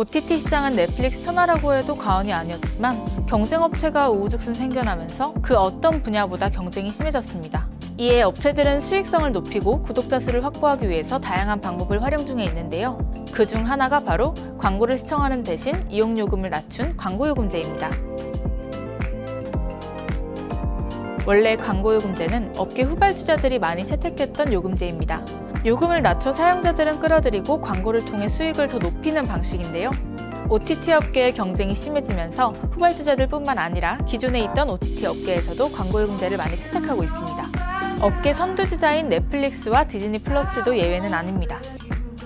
OTT 시장은 넷플릭스 천하라고 해도 과언이 아니었지만 경쟁 업체가 우후죽순 생겨나면서 그 어떤 분야보다 경쟁이 심해졌습니다. 이에 업체들은 수익성을 높이고 구독자 수를 확보하기 위해서 다양한 방법을 활용 중에 있는데요. 그 중 하나가 바로 광고를 시청하는 대신 이용 요금을 낮춘 광고 요금제입니다. 원래 광고 요금제는 업계 후발주자들이 많이 채택했던 요금제입니다. 요금을 낮춰 사용자들은 끌어들이고 광고를 통해 수익을 더 높이는 방식인데요. OTT 업계의 경쟁이 심해지면서 후발주자들 뿐만 아니라 기존에 있던 OTT 업계에서도 광고 요금제를 많이 채택하고 있습니다. 업계 선두주자인 넷플릭스와 디즈니 플러스도 예외는 아닙니다.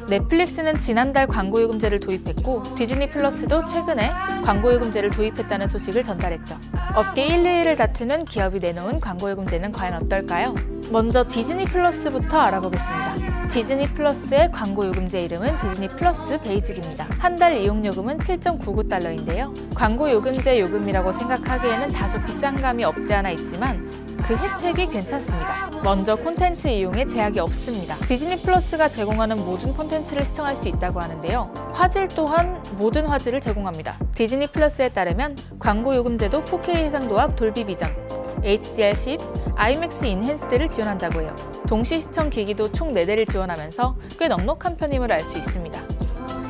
넷플릭스는 지난달 광고요금제를 도입했고 디즈니 플러스도 최근에 광고요금제를 도입했다는 소식을 전달했죠. 업계 1, 2위를 다투는 기업이 내놓은 광고요금제는 과연 어떨까요? 먼저 디즈니 플러스부터 알아보겠습니다. 디즈니 플러스의 광고요금제 이름은 디즈니 플러스 베이직입니다. 한 달 이용요금은 7.99달러인데요. 광고요금제 요금이라고 생각하기에는 다소 비싼 감이 없지 않아 있지만 그 혜택이 괜찮습니다. 먼저 콘텐츠 이용에 제약이 없습니다. 디즈니 플러스가 제공하는 모든 콘텐츠를 시청할 수 있다고 하는데요. 화질 또한 모든 화질을 제공합니다. 디즈니 플러스에 따르면 광고 요금제도 4K 해상 도합 돌비 비전, HDR10, IMAX 인핸스드를 지원한다고 해요. 동시 시청 기기도 총 4대를 지원하면서 꽤 넉넉한 편임을 알 수 있습니다.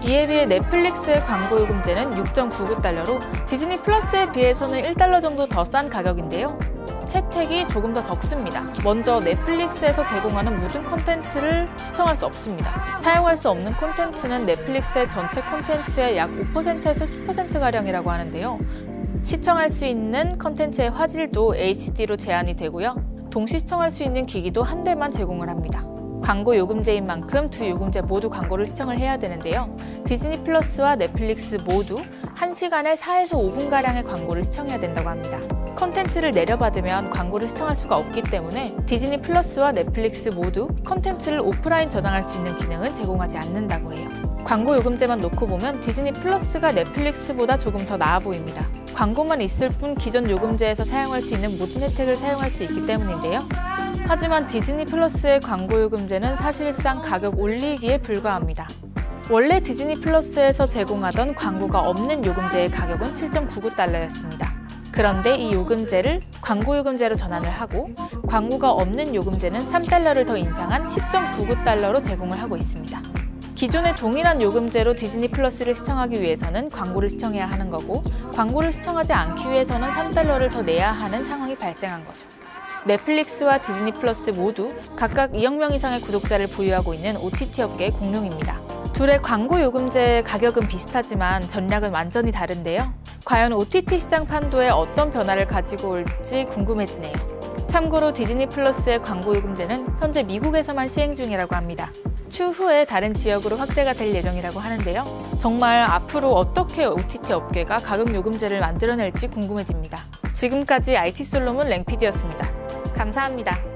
이에 비해 넷플릭스의 광고 요금제는 6.99달러로 디즈니 플러스에 비해서는 1달러 정도 더 싼 가격인데요. 혜택이 조금 더 적습니다. 먼저 넷플릭스에서 제공하는 모든 콘텐츠를 시청할 수 없습니다. 사용할 수 없는 콘텐츠는 넷플릭스의 전체 콘텐츠의 약 5%에서 10%가량이라고 하는데요. 시청할 수 있는 콘텐츠의 화질도 HD로 제한이 되고요. 동시 시청할 수 있는 기기도 한 대만 제공을 합니다. 광고 요금제인 만큼 두 요금제 모두 광고를 시청을 해야 되는데요. 디즈니 플러스와 넷플릭스 모두 1시간에 4에서 5분가량의 광고를 시청해야 된다고 합니다. 컨텐츠를 내려받으면 광고를 시청할 수가 없기 때문에 디즈니 플러스와 넷플릭스 모두 컨텐츠를 오프라인 저장할 수 있는 기능은 제공하지 않는다고 해요. 광고 요금제만 놓고 보면 디즈니 플러스가 넷플릭스보다 조금 더 나아 보입니다. 광고만 있을 뿐 기존 요금제에서 사용할 수 있는 모든 혜택을 사용할 수 있기 때문인데요. 하지만 디즈니 플러스의 광고 요금제는 사실상 가격 올리기에 불과합니다. 원래 디즈니 플러스에서 제공하던 광고가 없는 요금제의 가격은 7.99달러였습니다. 그런데 이 요금제를 광고 요금제로 전환을 하고 광고가 없는 요금제는 3달러를 더 인상한 10.99달러로 제공을 하고 있습니다. 기존의 동일한 요금제로 디즈니 플러스를 시청하기 위해서는 광고를 시청해야 하는 거고 광고를 시청하지 않기 위해서는 3달러를 더 내야 하는 상황이 발생한 거죠. 넷플릭스와 디즈니 플러스 모두 각각 2억 명 이상의 구독자를 보유하고 있는 OTT 업계의 공룡입니다. 둘의 광고 요금제 가격은 비슷하지만 전략은 완전히 다른데요. 과연 OTT 시장 판도에 어떤 변화를 가지고 올지 궁금해지네요. 참고로 디즈니 플러스의 광고 요금제는 현재 미국에서만 시행 중이라고 합니다. 추후에 다른 지역으로 확대가 될 예정이라고 하는데요. 정말 앞으로 어떻게 OTT 업계가 가격 요금제를 만들어낼지 궁금해집니다. 지금까지 IT 솔로몬 랭피디였습니다. 감사합니다.